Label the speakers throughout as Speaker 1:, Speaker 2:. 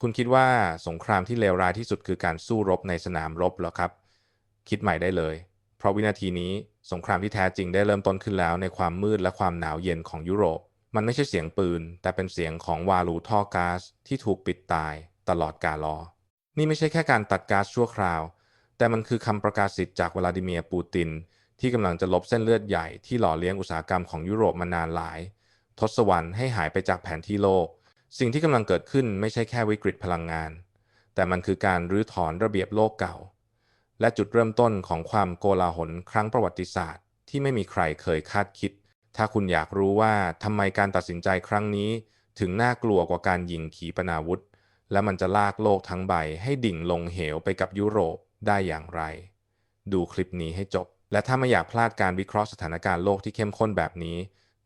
Speaker 1: คุณคิดว่าสงครามที่เลวร้ายที่สุดคือการสู้รบในสนามรบหรอครับ คิดใหม่ได้เลย เพราะวินาทีนี้สงครามที่แท้จริงได้เริ่มต้นขึ้นแล้วในความมืดและความหนาวเย็นของยุโรป มันไม่ใช่เสียงปืน แต่เป็นเสียงของวาลูท่อก๊าซที่ถูกปิดตายตลอดกาลอ นี่ไม่ใช่แค่การตัดก๊าซชั่วคราว แต่มันคือคำประกาศสิทธิ์จากวลาดิเมียร์ปูติน ที่กำลังจะลบเส้นเลือดใหญ่ที่หล่อเลี้ยงอุตสาหกรรมของยุโรปมานานหลาย ทศวรรษให้หายไปจากแผนที่โลก สิ่งที่กำลังเกิดขึ้นไม่ใช่แค่วิกฤตพลังงาน แต่มันคือการรื้อถอนระเบียบโลกเก่า และจุดเริ่มต้นของความโกลาหลครั้งประวัติศาสตร์ ที่ไม่มีใครเคยคาดคิด ถ้าคุณอยากรู้ว่าทำไมการตัดสินใจครั้งนี้ ถึงน่ากลัวกว่าการยิงขีปนาวุธ และมันจะลากโลกทั้งใบให้ดิ่งลงเหวไปกับยุโรปได้อย่างไร ดูคลิปนี้ให้จบ และถ้าไม่อยากพลาดการวิเคราะห์สถานการณ์โลกที่เข้มข้นแบบนี้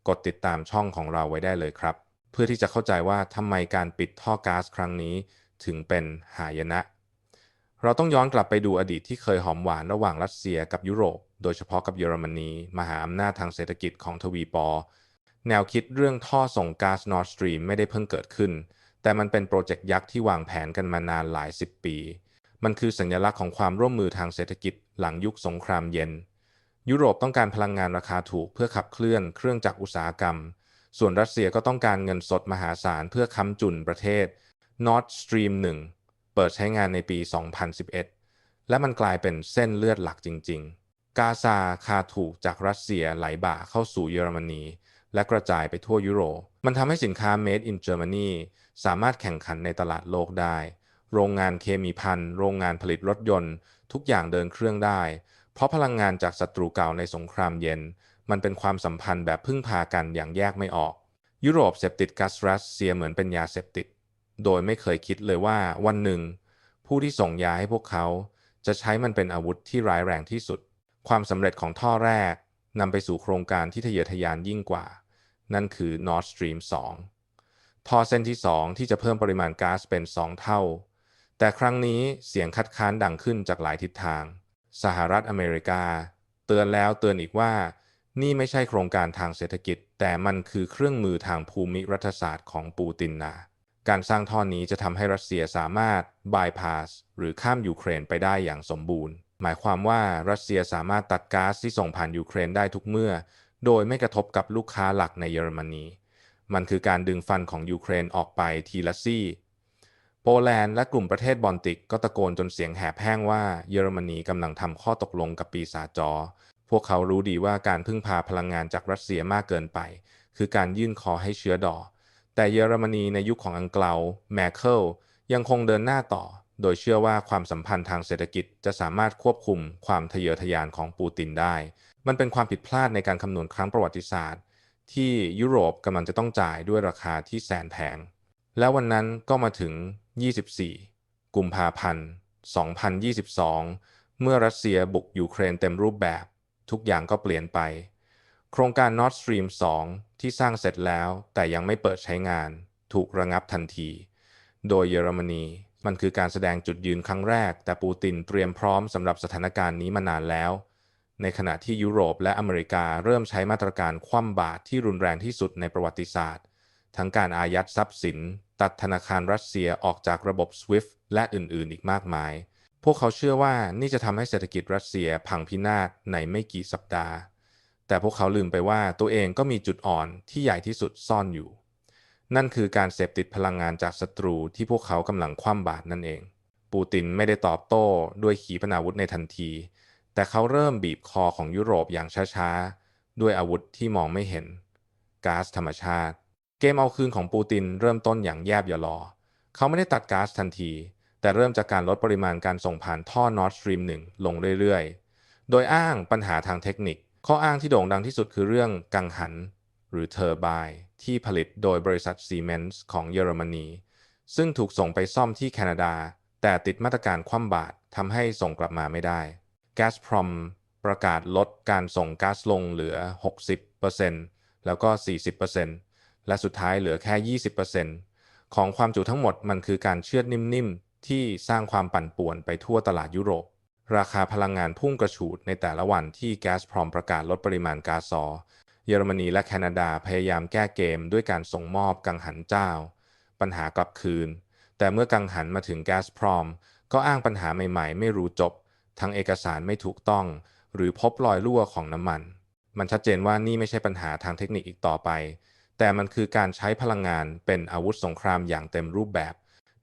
Speaker 1: กดติดตามช่องของเราไว้ได้เลยครับ เพื่อที่จะเข้าใจว่าทำไมการปิดท่อก๊าซครั้งนี้ถึงเป็นหายนะ เราต้องย้อนกลับไปดูอดีตที่เคยหอมหวานระหว่างรัสเซียกับยุโรป โดยเฉพาะกับเยอรมนี มหาอำนาจทางเศรษฐกิจของทวีปอ แนวคิดเรื่องท่อส่งก๊าซนอร์สตรีมไม่ได้เพิ่งเกิดขึ้น แต่มันเป็นโปรเจกต์ยักษ์ที่วางแผนกันมานานหลายสิบปี มันคือสัญลักษณ์ของความร่วมมือทางเศรษฐกิจหลังยุคสงครามเย็น ยุโรปต้องการพลังงานราคาถูกเพื่อขับเคลื่อนเครื่องจักรอุตสาหกรรม ส่วนรัสเซียก็ต้องการเงินสดมหาศาลเพื่อค้ำจุนประเทศ Nord Stream 1 เปิดใช้งานในปี 2011 และมันกลายเป็นเส้นเลือดหลักจริง ๆ กาซาคาถูกจากรัสเซียไหลบ่าเข้าสู่เยอรมนี และกระจายไปทั่วยุโรป มันทำให้สินค้า Made in Germany สามารถแข่งขันในตลาดโลกได้ โรงงานเคมีพันโรงงานผลิตรถยนต์ ทุกอย่างเดินเครื่องได้ เพราะพลังงานจากศัตรูเก่าในสงครามเย็น มันเป็นความสัมพันธ์แบบพึ่งพากันอย่างแยกไม่ออก ยุโรปเสพติดก๊าซรัสเซียเหมือนเป็นยาเสพติด โดยไม่เคยคิดเลยว่าวันหนึ่ง ผู้ที่ส่งยาให้พวกเขา จะใช้มันเป็นอาวุธที่ร้ายแรงที่สุด ความสำเร็จของท่อแรกนำไปสู่โครงการที่ทะเยอทะยานยิ่งกว่า นั่นคือ Nord Stream 2 ท่อเส้นที่ 2 ที่จะเพิ่มปริมาณก๊าซเป็น 2 เท่า แต่ครั้งนี้เสียงคัดค้านดังขึ้นจากหลายทิศทาง สหรัฐอเมริกา เตือนแล้วเตือนอีกว่า นี่ไม่ใช่โครงการทางเศรษฐกิจ แต่มันคือเครื่องมือทางภูมิรัฐศาสตร์ของปูตินนาการสร้างท่อนี้จะทำให้รัสเซียสามารถบายพาสหรือข้ามยูเครนไปได้อย่างสมบูรณ์ หมายความว่ารัสเซียสามารถตัดก๊าซที่ส่งผ่านยูเครนได้ทุกเมื่อ โดยไม่กระทบกับลูกค้าหลักในเยอรมนีมันคือการดึงฟันของยูเครนออกไปทีละซี่โปแลนด์และกลุ่มประเทศบอลติกก็ตะโกนจนเสียงแหบแห้งว่าเยอรมนีกำลังทำข้อตกลงกับปีศาจจอ พวกเขารู้ดีว่าการพึ่งพาพลังงานจากรัสเซียมากเกินไป คือการยื่นคอให้เชื้อดอ แต่เยอรมนีในยุคขของอังเกลาแมคเคิลยังคงเดินหน้าต่อ โดยเชื่อว่าความสัมพันธ์ทางเศรษฐกิจจะสามารถควบคุมความทะเยอทะยานของปูตินได้ มันเป็นความผิดพลาดในการคำนวณครั้งประวัติศาสตร์ ที่ยุโรปกำลังจะต้องจ่ายด้วยราคาที่แสนแพง แล้ววันนั้นก็มาถึง 24 กุมภาพันธ์ 2022 เมื่อรัสเซียบุกยูเครนเต็มรูปแบบ ทุกอย่างก็เปลี่ยนไป โครงการ Nord Stream 2 ที่สร้างเสร็จแล้วแต่ยังไม่เปิดใช้งาน ถูกระงับทันที โดยเยอรมนี มันคือการแสดงจุดยืนครั้งแรก แต่ปูตินเตรียมพร้อมสำหรับสถานการณ์นี้มานานแล้ว ในขณะที่ยุโรปและอเมริกาเริ่มใช้มาตรการคว่ำบาตรที่รุนแรงที่สุดในประวัติศาสตร์ ทั้งการอายัดทรัพย์สิน ตัดธนาคารรัสเซียออกจากระบบ SWIFT และอื่นๆ อีกมากมาย พวกเขาเชื่อว่านี่จะทำให้เศรษฐกิจรัสเซียพังพินาศในไม่กี่สัปดาห์ แต่พวกเขาลืมไปว่าตัวเองก็มีจุดอ่อนที่ใหญ่ที่สุดซ่อนอยู่ นั่นคือการเสพติดพลังงานจากศัตรูที่พวกเขากำลังคว่ำบาตรนั่นเอง ปูตินไม่ได้ตอบโต้ด้วยขีปนาวุธในทันที แต่เขาเริ่มบีบคอของยุโรปอย่างช้าๆ ด้วยอาวุธที่มองไม่เห็นก๊าซธรรมชาติ เกมเอาคืนของปูตินเริ่มต้นอย่างแยบยลอ เขาไม่ได้ตัดก๊าซทันที แต่เริ่มจากการลดปริมาณการส่งผ่านท่อ Nord Stream 1 ลงเรื่อยๆ โดยอ้างปัญหาทางเทคนิค ข้ออ้างที่โด่งดังที่สุดคือเรื่องกังหัน หรือเทอร์ไบน์ที่ผลิตโดยบริษัทซีเมนส์ของเยอรมนี ซึ่งถูกส่งไปซ่อมที่แคนาดา แต่ติดมาตรการคว่ำบาตรทำให้ส่งกลับมาไม่ได้ g a s p r o m ประกาศลดการส่งก๊าซลงเหลือ 60%แล้วก็ 40%และสุดท้ายเหลือแค่ 20%ของความจุทั้งหมดมันคือการเชือดนิ่มๆ ที่สร้างความปั่นป่วนไปทั่วตลาดยุโรป ราคาพลังงานพุ่งกระฉูดในแต่ละวันที่แก๊สพรอมประกาศลดปริมาณก๊าซซอ เยอรมนีและแคนาดาพยายามแก้เกมด้วยการส่งมอบกังหันเจ้า ปัญหากลับคืน แต่เมื่อกังหันมาถึงแก๊สพรอม ก็อ้างปัญหาใหม่ ๆ ไม่รู้จบ ทั้งเอกสารไม่ถูกต้อง หรือพบรอยรั่วของน้ำมัน มันชัดเจนว่านี่ไม่ใช่ปัญหาทางเทคนิคอีกต่อไป แต่มันคือการใช้พลังงานเป็นอาวุธสงครามอย่างเต็มรูปแบบ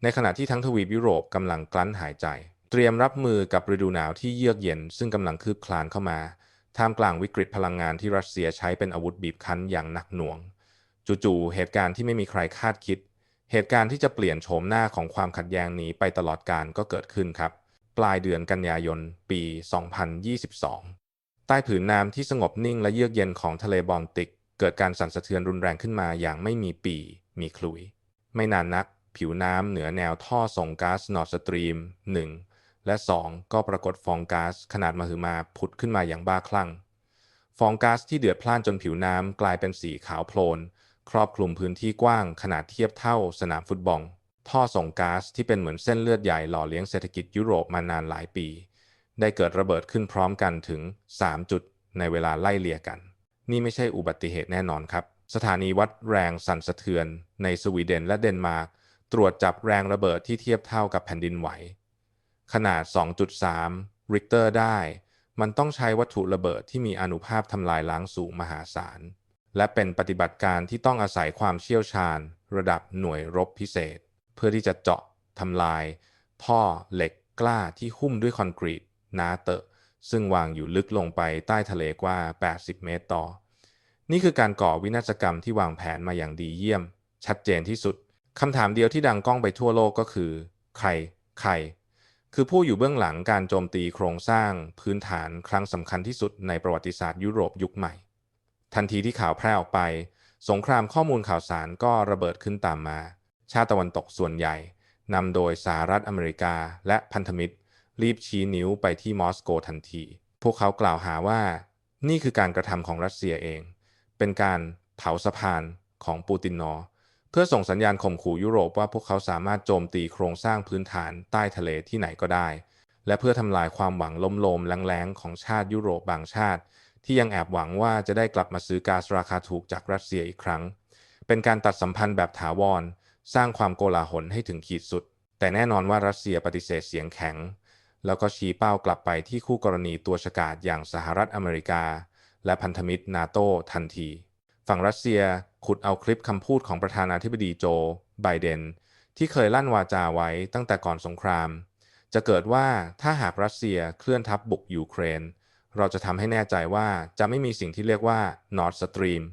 Speaker 1: ในขณะที่ทั้งทวีปยุโรปกำลังกลั้นหายใจ เตรียมรับมือกับฤดูหนาวที่เยือกเย็น ซึ่งกำลังคืบคลานเข้ามาท่ามกลางวิกฤตพลังงานที่รัสเซียใช้เป็นอาวุธบีบคั้นอย่างหนักหน่วง จู่ๆเหตุการณ์ที่ไม่มีใครคาดคิด เหตุการณ์ที่จะเปลี่ยนโฉมหน้าของความขัดแย้งนี้ไปตลอดกาลก็เกิดขึ้นครับ ปลายเดือนกันยายน ปี 2022 ใต้ผืนน้ำที่สงบนิ่งและเยือกเย็นของทะเลบอลติก เกิดการสั่นสะเทือนรุนแรงขึ้นมาอย่างไม่มีปี มีคลุย ไม่นานนัก ผิวน้ำเหนือแนวท่อส่งก๊าซนอร์ดสตรีม 1 และ 2 ก็ปรากฏฟองก๊าซขนาดมหึมาผุดขึ้นมาอย่างบ้าคลั่ง ฟองก๊าซที่เดือดพล่านจนผิวน้ำกลายเป็นสีขาวโพลน ครอบคลุมพื้นที่กว้างขนาดเทียบเท่าสนามฟุตบอล ท่อส่งก๊าซที่เป็นเหมือนเส้นเลือดใหญ่หล่อเลี้ยงเศรษฐกิจยุโรปมานานหลายปี ได้เกิดระเบิดขึ้นพร้อมกันถึง 3 จุดในเวลาไล่เลี่ยกัน นี่ไม่ใช่อุบัติเหตุแน่นอนครับ สถานีวัดแรงสั่นสะเทือนในสวีเดนและเดนมาร์ก ตรวจจับแรงระเบิดที่เทียบเท่ากับแผ่นดินไหว ขนาด 2.3 ริกเตอร์ได้ มันต้องใช้วัตถุระเบิดที่มีอนุภาพทำลายล้างสูงมหาศาล และเป็นปฏิบัติการที่ต้องอาศัยความเชี่ยวชาญ ระดับหน่วยรบพิเศษ เพื่อที่จะเจาะทำลาย ท่อเหล็กกล้าที่หุ้มด้วยคอนกรีตหนาเตอะ ซึ่งวางอยู่ลึกลงไปใต้ทะเลกว่า 80 เมตรต่อ นี่คือการก่อวินาศกรรมที่วางแผนมาอย่างดีเยี่ยม ชัดเจนที่สุด คำถามเดียวที่ดังก้องไปทั่วโลกก็คือ ใคร ใคร คือผู้อยู่เบื้องหลังการโจมตีโครงสร้างพื้นฐานครั้งสำคัญที่สุดในประวัติศาสตร์ยุโรปยุคใหม่ ทันทีที่ข่าวแพร่ออกไป สงครามข้อมูลข่าวสารก็ระเบิดขึ้นตามมา ชาติตะวันตกส่วนใหญ่นำโดยสหรัฐอเมริกาและพันธมิตร รีบชี้นิ้วไปที่มอสโกทันที พวกเขากล่าวหาว่า นี่คือการกระทำของรัสเซียเอง เป็นการเผาสะพานของปูตินนอ เพื่อส่งสัญญาณข่มขู่ยุโรปว่าพวกเขาสามารถโจมตีโครงสร้างพื้นฐานใต้ทะเลที่ไหนก็ได้ และเพื่อทำลายความหวังล้มโลมแรงๆของชาติยุโรปบางชาติ ที่ยังแอบหวังว่าจะได้กลับมาซื้อก๊าซราคาถูกจากรัสเซียอีกครั้ง เป็นการตัดสัมพันธ์แบบถาวร สร้างความโกลาหลให้ถึงขีดสุด แต่แน่นอนว่ารัสเซียปฏิเสธเสียงแข็ง แล้วก็ชี้เป้ากลับไปที่คู่กรณีตัวฉกาจอย่างสหรัฐอเมริกา และพันธมิตรนาโตทันที ฝั่งรัสเซีย ขุดเอาคลิปคำพูดของประธานาธิบดีโจ ไบเดน ที่เคยลั่นวาจาไว้ตั้งแต่ก่อนสงคราม จะเกิดว่าถ้าหากรัสเซียเคลื่อนทัพบบุกยูเครน เราจะทำให้แน่ใจว่าจะไม่มีสิ่งที่เรียกว่า Nord Stream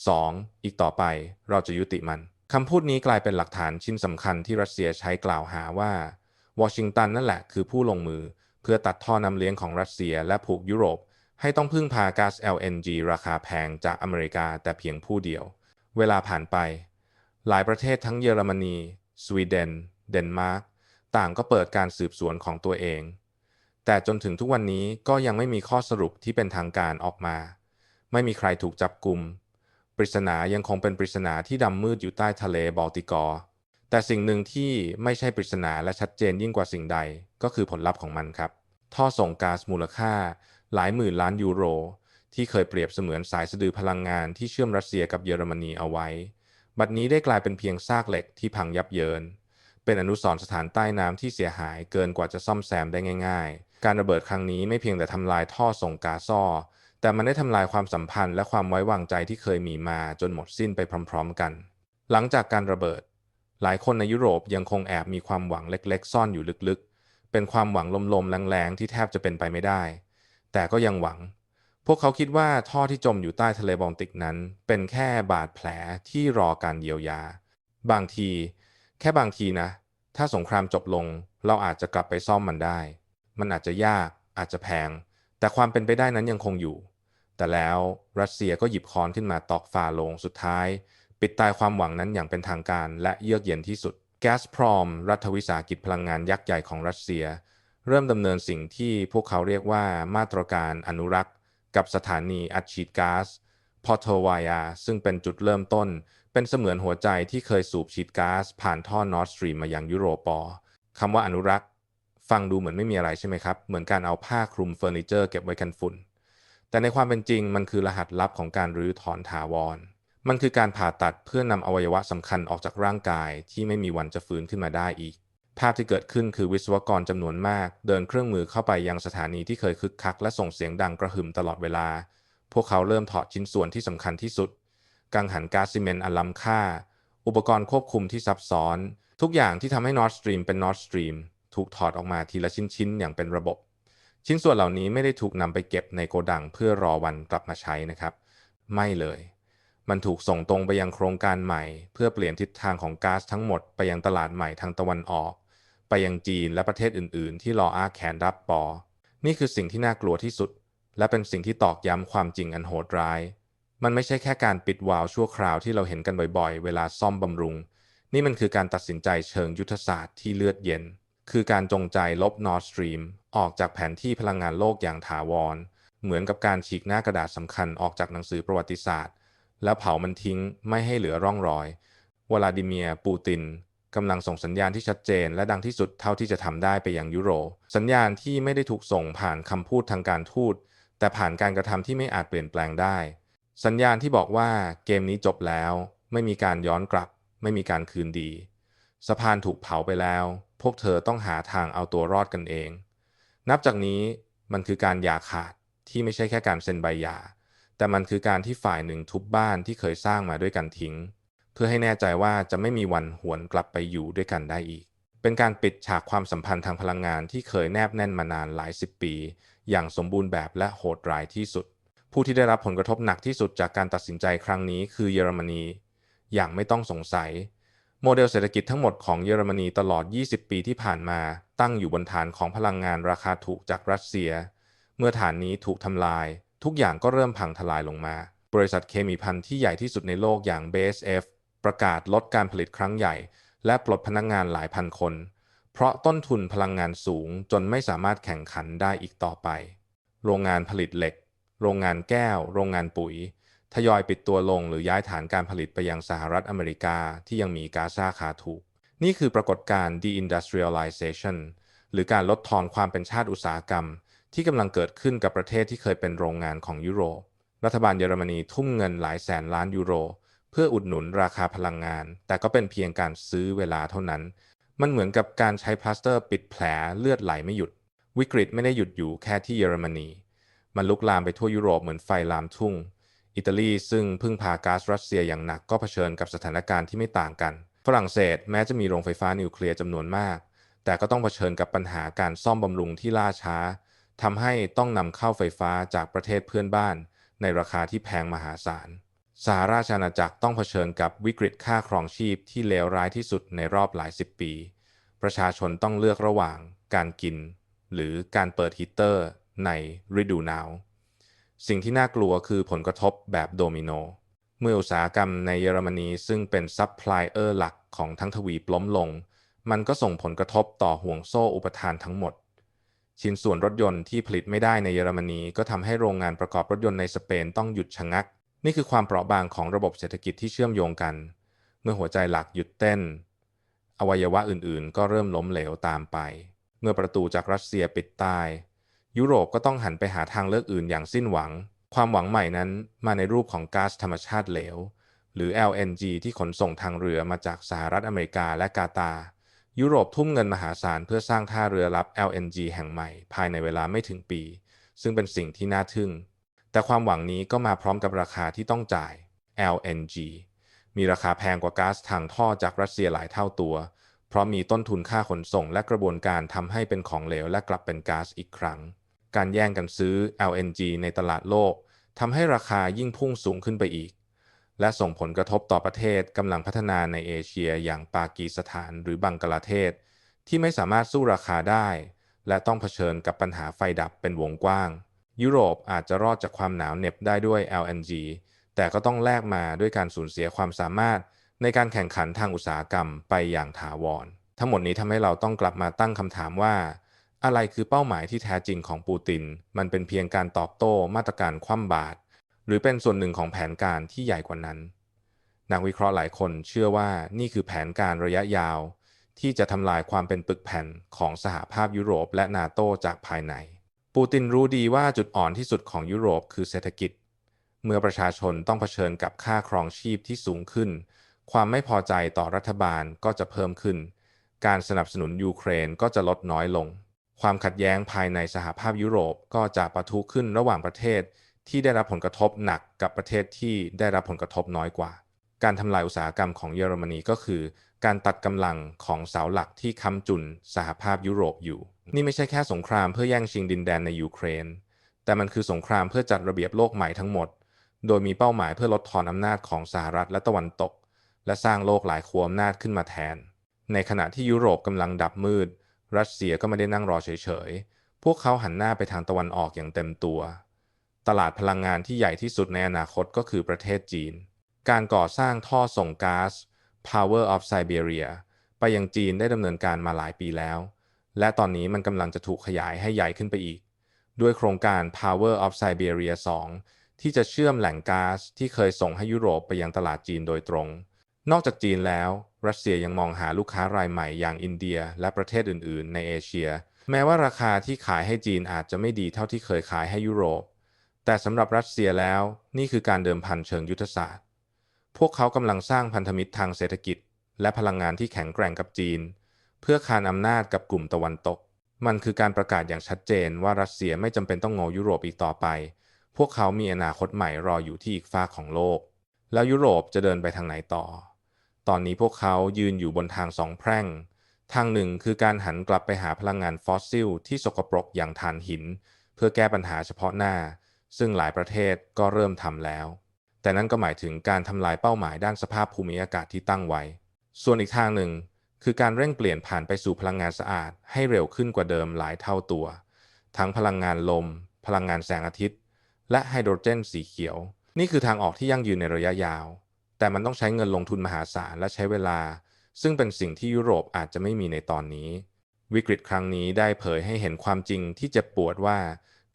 Speaker 1: 2. อีกต่อไปเราจะยุติมันคำพูดนี้กลายเป็นหลักฐานชิ้นสำคัญที่รัสเซียใช้กล่าวหาว่าวอชิงตันนั่นแหละคือผู้ลงมือ เพื่อตัดท่อน้ำเลี้ยงของรัสเซียและผูกยุโรป ให้ต้องพึ่งพาก๊าซ LNG ราคาแพงจากอเมริกาแต่เพียงผู้เดียว เวลาผ่านไป หลายประเทศทั้งเยอรมนี สวีเดน เดนมาร์ก ต่างก็เปิดการสืบสวนของตัวเอง แต่จนถึงทุกวันนี้ก็ยังไม่มีข้อสรุปที่เป็นทางการออกมา ไม่มีใครถูกจับกลุ่ม ปริศนายังคงเป็นปริศนาที่ดำมืดอยู่ใต้ทะเลบอลติกอ แต่สิ่งหนึ่งที่ไม่ใช่ปริศนาและชัดเจนยิ่งกว่าสิ่งใด ก็คือผลลัพธ์ของมันครับ ท่อส่งก๊าซมูลค่า หลายหมื่นล้านยูโร ที่เคยเปรียบเสมือนสายสะดือพลังงานที่เชื่อมรัสเซียกับเยอรมนีเอาไว้ บัดนี้ได้กลายเป็นเพียงซากเหล็กที่พังยับเยิน เป็นอนุสรณ์สถานใต้น้ำที่เสียหายเกินกว่าจะซ่อมแซมได้ง่าย ๆ การระเบิดครั้งนี้ไม่เพียงแต่ทำลายท่อส่งก๊าซซ่อ แต่มันได้ทำลายความสัมพันธ์และความไว้วางใจที่เคยมีมาจนหมดสิ้นไปพร้อม ๆ กัน หลังจากการระเบิด หลายคนในยุโรปยังคงแอบมีความหวังเล็ก ๆ ซ่อนอยู่ลึกๆ เป็นความหวังลมๆแรงๆที่แทบจะเป็นไปไม่ได้ แต่ก็ยังหวัง พวกเขาคิดว่าท่อที่จมอยู่ใต้ทะเลบอลติกนั้น เป็นแค่บาดแผลที่รอการเยียวยา บางที แค่บางทีนะ ถ้าสงครามจบลง เราอาจจะกลับไปซ่อมมันได้ มันอาจจะยาก อาจจะแพง แต่ความเป็นไปได้นั้นยังคงอยู่ แต่แล้วรัสเซียก็หยิบค้อนขึ้นมาตอกฝาลงสุดท้าย ปิดตายความหวังนั้นอย่างเป็นทางการและเยือกเย็นที่สุดแก๊สพรอมรัฐวิสาหกิจพลังงานยักษ์ใหญ่ของรัสเซีย เริ่มดำเนินสิ่งที่พวกเขาเรียกว่ามาตรการอนุรักษ์ กับสถานีอัดฉีดก๊าซพอโทวายาซึ่งเป็นจุดเริ่มต้น เป็นเสมือนหัวใจที่เคยสูบฉีดก๊าซผ่านท่อนอร์สตรีมมายังยุโรปอคำว่าอนุรักษ์ ฟังดูเหมือนไม่มีอะไรใช่ไหมครับ เหมือนการเอาผ้าคลุมเฟอร์นิเจอร์เก็บไว้กันฝุ่น แต่ในความเป็นจริงมันคือรหัสลับของการรื้อถอนถาวร มันคือการผ่าตัดเพื่อนำอวัยวะสำคัญออกจากร่างกายที่ไม่มีวันจะฟื้นขึ้นมาได้อีก ภาพที่เกิดขึ้นคือวิศวกรจำนวนมาก เดินเครื่องมือเข้าไปยังสถานีที่เคยคึกคักและส่งเสียงดังกระหึ่มตลอดเวลา พวกเขาเริ่มถอดชิ้นส่วนที่สำคัญที่สุด กังหันก๊าซซีเมนต์อันล้ำค่า อุปกรณ์ควบคุมที่ซับซ้อน ทุกอย่างที่ทำให้ Nord Stream เป็น Nord Stream ถูกถอดออกมาทีละชิ้นๆ อย่างเป็นระบบ ชิ้นส่วนเหล่านี้ไม่ได้ถูกนำไปเก็บในโกดังเพื่อรอวันกลับมาใช้นะครับ ไม่เลย มันถูกส่งตรงไปยังโครงการใหม่ เพื่อเปลี่ยนทิศทางของก๊าซทั้งหมดไปยังตลาดใหม่ทางตะวันออก ไปยังจีนและประเทศอื่น ๆ ที่รออาแขนรับปอ นี่คือสิ่งที่น่ากลัวที่สุด และเป็นสิ่งที่ตอกย้ำความจริงอันโหดร้าย มันไม่ใช่แค่การปิดวาล์วชั่วคราวที่เราเห็นกันบ่อยๆ เวลาซ่อมบำรุง นี่มันคือการตัดสินใจเชิงยุทธศาสตร์ที่เลือดเย็น คือการจงใจลบ Nord Stream ออกจากแผนที่พลังงานโลกอย่างถาวร เหมือนกับการฉีกหน้ากระดาษสำคัญออกจากหนังสือประวัติศาสตร์ แล้วเผามันทิ้งไม่ให้เหลือร่องรอย วลาดิเมียร์ปูติน กำลังส่งสัญญาณที่ชัดเจน และดังที่สุดเท่าที่จะทำได้ไปยังยุโรป สัญญาณที่ไม่ได้ถูกส่งผ่านคำพูดทางการทูต แต่ผ่านการกระทำที่ไม่อาจเปลี่ยนแปลงได้ สัญญาณที่บอกว่าเกมนี้จบแล้ว ไม่มีการย้อนกลับ ไม่มีการคืนดี สะพานถูกเผาไปแล้ว พวกเธอต้องหาทางเอาตัวรอดกันเอง นับจากนี้มันคือการหย่าขาดที่ไม่ใช่แค่การเซ็นใบหย่าแต่มันคือการที่ฝ่ายหนึ่งทุบบ้านที่เคยสร้างมาด้วยกันทิ้ง เพื่อให้แน่ใจว่าจะไม่มีวันหวนกลับไปอยู่ด้วยกันได้อีก เป็นการปิดฉากความสัมพันธ์ทางพลังงานที่เคยแนบแน่นมานานหลายสิบปี อย่างสมบูรณ์แบบและโหดร้ายที่สุด ผู้ที่ได้รับผลกระทบหนักที่สุดจากการตัดสินใจครั้งนี้คือเยอรมนี อย่างไม่ต้องสงสัย โมเดลเศรษฐกิจทั้งหมดของเยอรมนีตลอด 20 ปีที่ผ่านมา ตั้งอยู่บนฐานของพลังงานราคาถูกจากรัสเซีย เมื่อฐานนี้ถูกทำลาย ทุกอย่างก็เริ่มพังทลายลงมา บริษัทเคมีพันที่ใหญ่ที่สุดในโลกอย่าง BASF ประกาศลดการผลิตครั้งใหญ่ และปลดพนักงงานหลายพันคน เพราะต้นทุนพลังงานสูงจนไม่สามารถแข่งขันได้อีกต่อไป โรงงานผลิตเหล็ก โรงงานแก้ว โรงงานปุ๋ย ทยอยปิดตัวลงหรือย้ายฐานการผลิตไปยังสหรัฐอเมริกาที่ยังมีก๊าซราคาถูก นี่คือปรากฏการณ์ deindustrialization หรือการลดทอนความเป็นชาติอุตสาหกรรม ที่กำลังเกิดขึ้นกับประเทศที่เคยเป็นโรงงานของยุโรป รัฐบาลเยอรมนีทุ่มเงินหลายแสนล้านยูโร เพื่ออุดหนุนราคาพลังงาน แต่ก็เป็นเพียงการซื้อเวลาเท่านั้น มันเหมือนกับการใช้พลาสเตอร์ปิดแผลเลือดไหลไม่หยุด วิกฤตไม่ได้หยุดอยู่แค่ที่เยอรมนี มันลุกลามไปทั่วยุโรปเหมือนไฟลามทุ่ง อิตาลีซึ่งพึ่งพาก๊าซรัสเซียอย่างหนักก็เผชิญกับสถานการณ์ที่ไม่ต่างกัน ฝรั่งเศสแม้จะมีโรงไฟฟ้านิวเคลียร์จำนวนมาก แต่ก็ต้องเผชิญกับปัญหาการซ่อมบำรุงที่ล่าช้าทำให้ต้องนำเข้าไฟฟ้าจากประเทศเพื่อนบ้าน ในราคาที่แพงมหาศาล สหราชอาณาจักรต้องเผชิญกับวิกฤตค่าครองชีพที่เลวร้ายที่สุดในรอบหลายสิบปี ประชาชนต้องเลือกระหว่างการกิน หรือการเปิดฮีเตอร์ในฤดูหนาว สิ่งที่น่ากลัวคือผลกระทบแบบโดมิโน เมื่ออุตสาหกรรมในเยอรมนีซึ่งเป็นซัพพลายเออร์หลักของทั้งทวีปล้มลง มันก็ส่งผลกระทบต่อห่วงโซ่อุปทานทั้งหมด ชิ้นส่วนรถยนต์ที่ผลิตไม่ได้ในเยอรมนีก็ทำให้โรงงานประกอบรถยนต์ในสเปนต้องหยุดชะงัก นี่คือความเปราะบางของระบบเศรษฐกิจที่เชื่อมโยงกัน เมื่อหัวใจหลักหยุดเต้น อวัยวะอื่นๆ ก็เริ่มล้มเหลวตามไป เมื่อประตูจากรัสเซียปิดตาย ยุโรปก็ต้องหันไปหาทางเลือกอื่นอย่างสิ้นหวัง ความหวังใหม่นั้นมาในรูปของก๊าซธรรมชาติเหลว หรือ LNG ที่ขนส่งทางเรือมาจากสหรัฐอเมริกาและกาตาร์ยุโรปทุ่มเงินมหาศาลเพื่อสร้างท่าเรือรับ LNG แห่งใหม่ ภายในเวลาไม่ถึงปี ซึ่งเป็นสิ่งที่น่าทึ่ง แต่ความหวังนี้ก็มาพร้อมกับราคาที่ต้องจ่าย LNG มีราคาแพงกว่าก๊าซทางท่อจากรัสเซียหลายเท่าตัว เพราะมีต้นทุนค่าขนส่งและกระบวนการทำให้เป็นของเหลวและกลับเป็นก๊าซอีกครั้ง การแย่งกันซื้อ LNG ในตลาดโลกทำให้ราคายิ่งพุ่งสูงขึ้นไปอีก และส่งผลกระทบต่อประเทศกำลังพัฒนาในเอเชียอย่างปากีสถานหรือบังกลาเทศ ที่ไม่สามารถสู้ราคาได้ และต้องเผชิญกับปัญหาไฟดับเป็นวงกว้าง ยุโรปอาจจะรอดจากความหนาวเหน็บได้ด้วย LNG แต่ก็ต้องแลกมาด้วยการสูญเสียความสามารถ ในการแข่งขันทางอุตสาหกรรมไปอย่างถาวร ทั้งหมดนี้ทำให้เราต้องกลับมาตั้งคำถามว่า อะไรคือเป้าหมายที่แท้จริงของปูติน มันเป็นเพียงการตอบโต้มาตรการคว่ำบาตรหรือเป็นส่วนหนึ่งของแผนการที่ใหญ่กว่านั้น นักวิเคราะห์หลายคนเชื่อว่านี่คือแผนการระยะยาว ที่จะทำลายความเป็นปึกแผ่นของสหภาพยุโรปและนาโตจากภายใน ปูตินรู้ดีว่าจุดอ่อนที่สุดของยุโรปคือเศรษฐกิจ เมื่อประชาชนต้องเผชิญกับค่าครองชีพที่สูงขึ้น ความไม่พอใจต่อรัฐบาลก็จะเพิ่มขึ้น การสนับสนุนยูเครนก็จะลดน้อยลง ความขัดแย้งภายในสหภาพยุโรปก็จะปะทุขึ้นระหว่างประเทศที่ได้รับผลกระทบหนักกับประเทศที่ได้รับผลกระทบน้อยกว่า การทำลายอุตสาหกรรมของเยอรมนีก็คือ การตัดกำลังของเสาหลักที่ค้ำจุนสหภาพยุโรปอยู่ นี่ไม่ใช่แค่สงครามเพื่อแย่งชิงดินแดนในยูเครน แต่มันคือสงครามเพื่อจัดระเบียบโลกใหม่ทั้งหมด โดยมีเป้าหมายเพื่อลดทอนอำนาจของสหรัฐและตะวันตก และสร้างโลกหลายขั้วอำนาจขึ้นมาแทน ในขณะที่ยุโรปกำลังดับมืด รัสเซียก็ไม่ได้นั่งรอเฉยๆ พวกเขาหันหน้าไปทางตะวันออกอย่างเต็มตัว ตลาดพลังงานที่ใหญ่ที่สุดในอนาคตก็คือประเทศจีน การก่อสร้างท่อส่งก๊าซ Power of Siberia ไปยังจีนได้ดำเนินการมาหลายปีแล้ว และตอนนี้มันกำลังจะถูกขยายให้ใหญ่ขึ้นไปอีก ด้วยโครงการ Power of Siberia 2 ที่จะเชื่อมแหล่งก๊าซที่เคยส่งให้ยุโรปไปยังตลาดจีนโดยตรง นอกจากจีนแล้ว รัสเซียยังมองหาลูกค้ารายใหม่อย่างอินเดียและประเทศอื่น ๆ ในเอเชีย แม้ว่าราคาที่ขายให้จีนอาจจะไม่ดีเท่าที่เคยขายให้ยุโรป แต่สำหรับรัสเซียแล้วนี่คือการเดิมพันเชิงยุทธศาสตร์ พวกเขากำลังสร้างพันธมิตรทางเศรษฐกิจ และพลังงานที่แข็งแกร่งกับจีน เพื่อคานอำนาจกับกลุ่มตะวันตก มันคือการประกาศอย่างชัดเจนว่ารัสเซียไม่จำเป็นต้องโงยุโรปอีกต่อไป พวกเขามีอนาคตใหม่รออยู่ที่อีกฝากของโลก แล้วยุโรปจะเดินไปทางไหนต่อ ตอนนี้พวกเขายืนอยู่บนทางสองแพร่ง ทางหนึ่งคือการหันกลับไปหาพลังงานฟอสซิลที่สกปรกอย่างถ่านหิน เพื่อแก้ปัญหาเฉพาะหน้า ซึ่งหลายประเทศก็เริ่มทำแล้ว แต่นั่นก็หมายถึงการทำลายเป้าหมายด้านสภาพภูมิอากาศที่ตั้งไว้ ส่วนอีกทางหนึ่ง คือการเร่งเปลี่ยนผ่านไปสู่พลังงานสะอาด ให้เร็วขึ้นกว่าเดิมหลายเท่าตัว ทั้งพลังงานลม พลังงานแสงอาทิตย์ และไฮโดรเจนสีเขียว นี่คือทางออกที่ยั่งยืนในระยะยาว แต่มันต้องใช้เงินลงทุนมหาศาลและใช้เวลา ซึ่งเป็นสิ่งที่ยุโรปอาจจะไม่มีในตอนนี้ วิกฤตครั้งนี้ได้เผยให้เห็นความจริงที่จ็บปวดว่า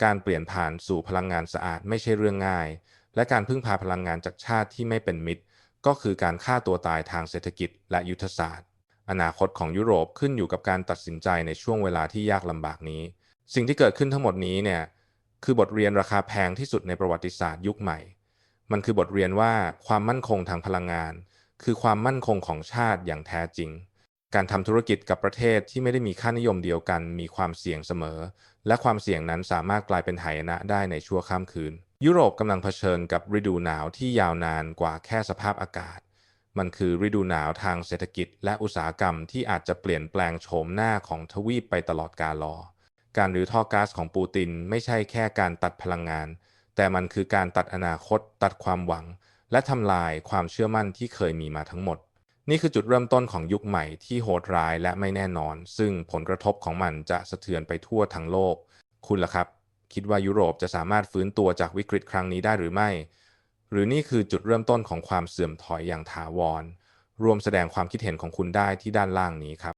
Speaker 1: การเปลี่ยนผ่านสู่พลังงานสะอาดไม่ใช่เรื่องง่าย และการพึ่งพาพลังงานจากชาติที่ไม่เป็นมิตร ก็คือการฆ่าตัวตายทางเศรษฐกิจและยุทธศาสตร์ อนาคตของยุโรปขึ้นอยู่กับการตัดสินใจในช่วงเวลาที่ยากลำบากนี้ สิ่งที่เกิดขึ้นทั้งหมดนี้เนี่ยคือบทเรียนราคาแพงที่สุดในประวัติศาสตร์ยุคใหม่ มันคือบทเรียนว่าความมั่นคงทางพลังงาน คือความมั่นคงของชาติอย่างแท้จริง การทำธุรกิจกับประเทศที่ไม่ได้มีค่านิยมเดียวกัน มีความเสี่ยงเสมอ และความเสี่ยงนั้นสามารถกลายเป็นหายนะได้ในชั่วข้ามคืน ยุโรปกำลังเผชิญกับฤดูหนาวที่ยาวนานกว่าแค่สภาพอากาศ มันคือฤดูหนาวทางเศรษฐกิจและอุตสาหกรรมที่อาจจะเปลี่ยนแปลงโฉมหน้าของทวีปไปตลอดกาลรอการรื้อท่อก๊าซของปูตินไม่ใช่แค่การตัดพลังงาน แต่มันคือการตัดอนาคต ตัดความหวัง และทำลายความเชื่อมั่นที่เคยมีมาทั้งหมด นี่คือจุดเริ่มต้นของยุคใหม่ที่โหดร้ายและไม่แน่นอน ซึ่งผลกระทบของมันจะสะเทือนไปทั่วทั้งโลก คุณล่ะครับ คิดว่ายุโรปจะสามารถฟื้นตัวจากวิกฤตครั้งนี้ได้หรือไม่ หรือนี่คือจุดเริ่มต้นของความเสื่อมถอยอย่างถาวร รวมแสดงความคิดเห็นของคุณได้ที่ด้านล่างนี้ครับ